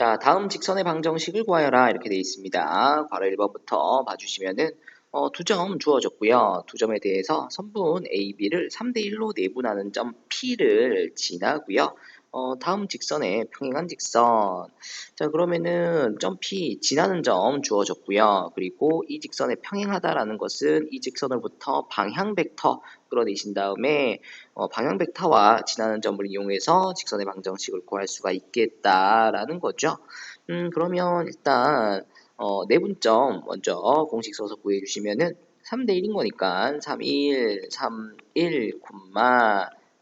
자, 다음 직선의 방정식을 구하여라 이렇게 되어 있습니다. 괄호 1번부터 봐주시면은 어, 두 점 주어졌고요. 두 점에 대해서 선분 A, B를 3대 1로 내분하는 점 P를 지나고요. 어, 다음 직선에 평행한 직선. 자, 그러면은 점 P 지나는 점 주어졌고요. 그리고 이 직선에 평행하다라는 것은 이 직선으로부터 방향 벡터 끌어내신 다음에 어, 방향 벡터와 지나는 점을 이용해서 직선의 방정식을 구할 수가 있겠다라는 거죠. 음, 그러면 일단 어, 내분점 먼저 공식 써서 구해 주시면은 3대 1인 거니까 3, 1, 3, 1,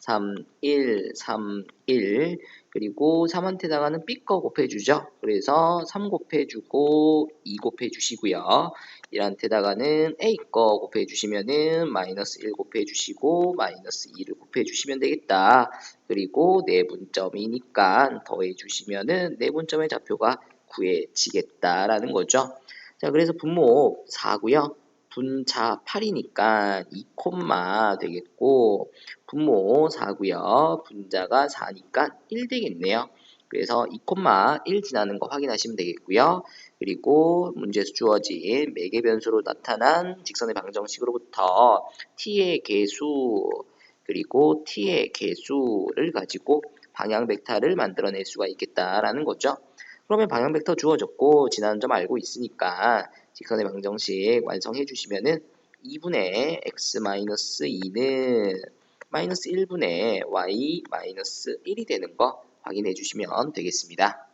3, 1, 3, 1 그리고 3한테다가는 B 거 곱해주죠. 그래서 3 곱해주고 2 곱해주시고요. 1한테다가는 A 거 곱해주시면은 마이너스 1 곱해주시고 마이너스 2를 곱해주시면 되겠다. 그리고 내분점이니까 더해주시면은 내분점의 좌표가 구해지겠다라는 거죠. 자, 그래서 분모 4고요. 분자 8이니까 2 콤마 되겠고 분모 4고요. 분자가 4니까 1 되겠네요. 그래서 2 콤마 1 지나는 거 확인하시면 되겠고요. 그리고 문제에서 주어진 매개 변수로 나타난 직선의 방정식으로부터 t의 개수 그리고 t의 개수를 가지고 방향 벡터를 만들어낼 수가 있겠다라는 거죠. 그러면 방향 벡터 주어졌고 지나는 점 알고 있으니까 직선의 방정식 완성해 주시면은 2분의 x-2는 마이너스 1분의 y 마이너스 1이 되는 거 확인해 주시면 되겠습니다.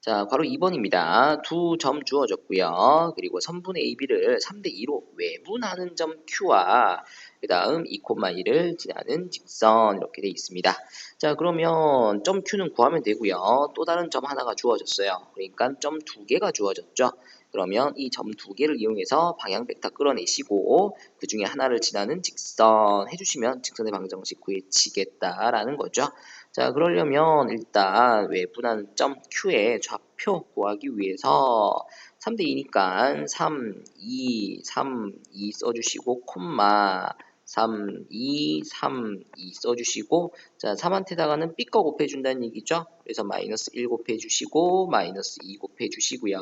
자, 바로 2번입니다. 두 점 주어졌고요. 그리고 선분의 AB를 3대 2로 외분하는 점 Q와 그 다음 2,2를 지나는 직선 이렇게 되어 있습니다. 자 그러면 점 Q는 구하면 되고요. 또 다른 점 하나가 주어졌어요. 그러니까 점 두 개가 주어졌죠. 그러면 이 점 두 개를 이용해서 방향 벡터 끌어내시고 그 중에 하나를 지나는 직선 해주시면 직선의 방정식 구해지겠다라는 거죠. 자 그러려면 일단 외분한 점 Q의 좌표 구하기 위해서 3대2니까 3, 2, 3, 2 써주시고 콤마 3, 2, 3, 2 써주시고 자 3한테다가는 B 거 곱해준다는 얘기죠. 그래서 마이너스 1 곱해주시고 마이너스 2 곱해주시고요.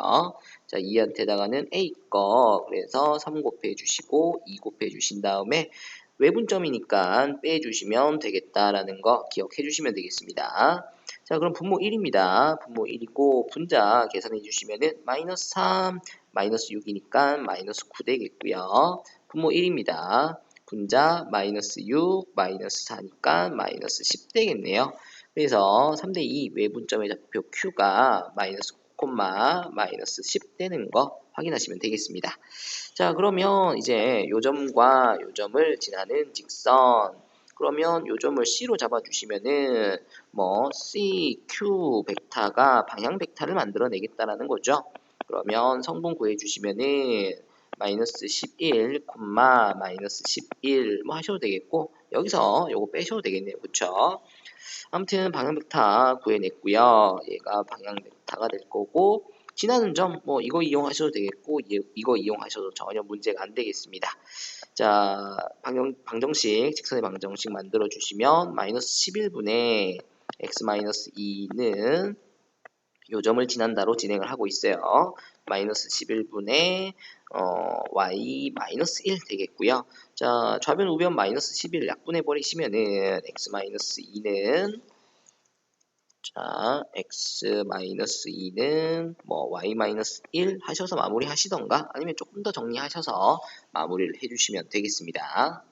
자 2한테다가는 A 거 그래서 3 곱해주시고 2 곱해주신 다음에 외분점이니까 빼주시면 되겠다라는 거 기억해 주시면 되겠습니다. 자 그럼 분모 1입니다. 분모 1이고 분자 계산해 주시면은 마이너스 3 마이너스 6이니까 마이너스 9 되겠고요. 분모 1입니다. 분자 마이너스 6 마이너스 4니까 마이너스 10 되겠네요. 그래서 3대2 외분점의 좌표 Q가 마이너스 9, 마이너스 10 되는 거 확인하시면 되겠습니다. 자 그러면 이제 요 점과 요 점을 지나는 직선 그러면 요 점을 C로 잡아주시면은 뭐 C, Q 벡터가 방향 벡터를 만들어내겠다라는 거죠. 그러면 성분 구해주시면은 마이너스 11, 마이너스 11 뭐 하셔도 되겠고 여기서 요거 빼셔도 되겠네요. 그쵸? 아무튼 방향 벡터 구해냈고요. 얘가 방향 벡터가 될 거고 지나는 점 뭐 이거 이용하셔도 되겠고 이거 이용하셔도 전혀 문제가 안 되겠습니다. 자 방정, 방정식 직선의 방정식 만들어 주시면 마이너스 11분의 x 마이너스 2는 요점을 지난다로 진행을 하고 있어요. 마이너스 11분의 어, y 마이너스 1 되겠고요. 자, 좌변 우변 마이너스 11 약분해 버리시면은 x 마이너스 2는 자, x 마이너스 2는 뭐 y 마이너스 1 하셔서 마무리 하시던가 아니면 조금 더 정리하셔서 마무리를 해주시면 되겠습니다.